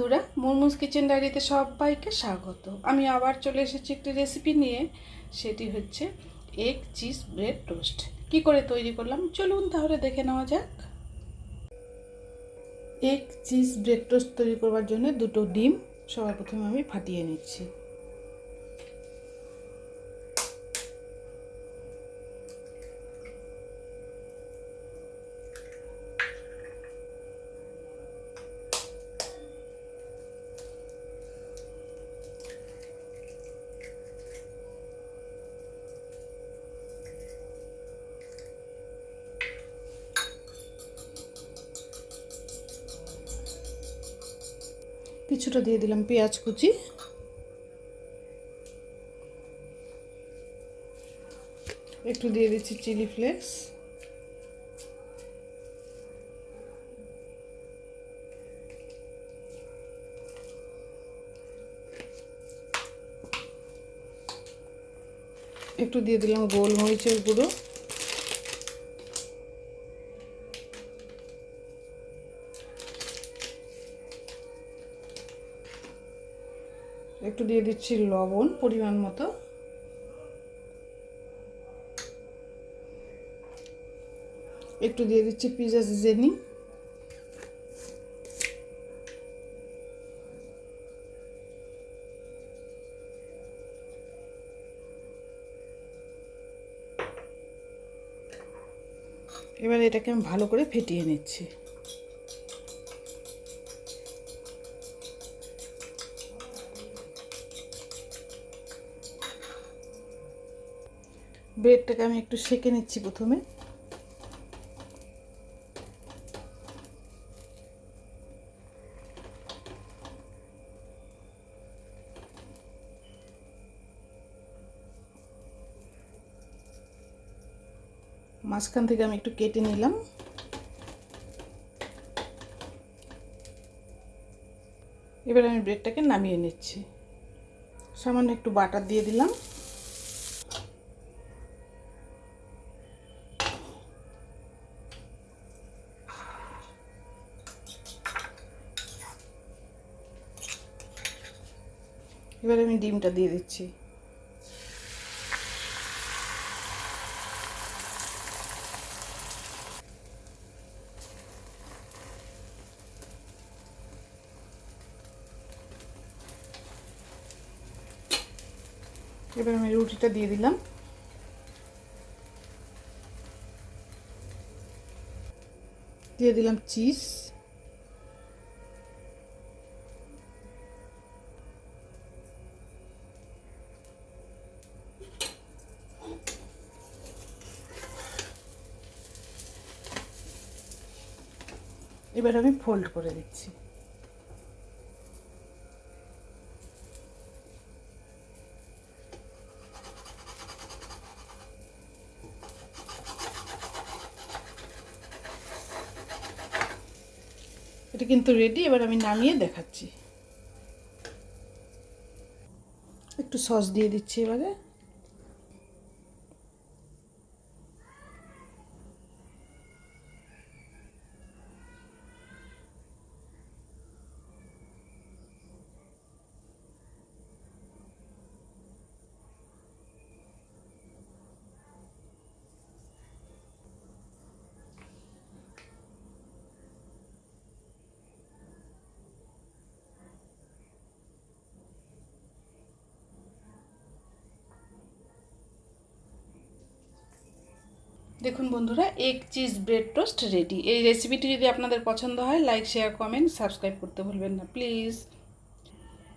বন্ধুরা মোমোস কিচেন ডায়েরিতে সবাইকে স্বাগত। আমি আবার চলে এসেছি একটি রেসিপি নিয়ে, সেটি হচ্ছে এগ চিজ ব্রেড টোস্ট কি করে তৈরি করলাম? চলুন তাহলে দেখে নেওয়া যাক। এগ চিজ ব্রেড টোস্ট তৈরি করবার জন্য দুটো ডিম, সবার প্রথমে আমি ফাটিয়ে নিচ্ছি। কিছুটা দিয়ে দিলাম পেঁয়াজ কুচি। একটু দিয়ে দিচ্ছি চিলি ফ্লেক্স। একটু দিয়ে দিলাম গোলমরিচের গুঁড়ো। একটু দিয়ে দিচ্ছি লবণ পরিমাণ মতো। একটু দিয়ে দিচ্ছি পিজা সিজেনি। এবার এটাকে আমি ভালো করে ফেটিয়ে নিচ্ছি। ব্রেডটাকে আমি একটু সেকে নিচ্ছি প্রথমে। মাঝখান থেকে আমি একটু কেটে নিলাম। এবার আমি ব্রেডটাকে নামিয়ে নিচ্ছি। সামান্য একটু বাটার দিয়ে দিলাম। এবার আমি ডিমটা দিয়ে দিচ্ছি। এবার আমি রুটিটা দিয়ে দিলাম। দিয়ে দিলাম চিজ। এবার আমি ফোল্ড করে দিচ্ছি। এটা কিন্তু রেডি এবার আমি নামিয়ে দেখাচ্ছি। একটু সস দিয়ে দিচ্ছি এবারে। দেখুন বন্ধুরা egg cheese bread toast ready এই রেসিপিটি যদি আপনাদের পছন্দ হয় লাইক শেয়ার কমেন্ট সাবস্ক্রাইব করতে ভুলবেন না প্লিজ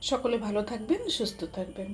সকলে ভালো থাকবেন, সুস্থ থাকবেন।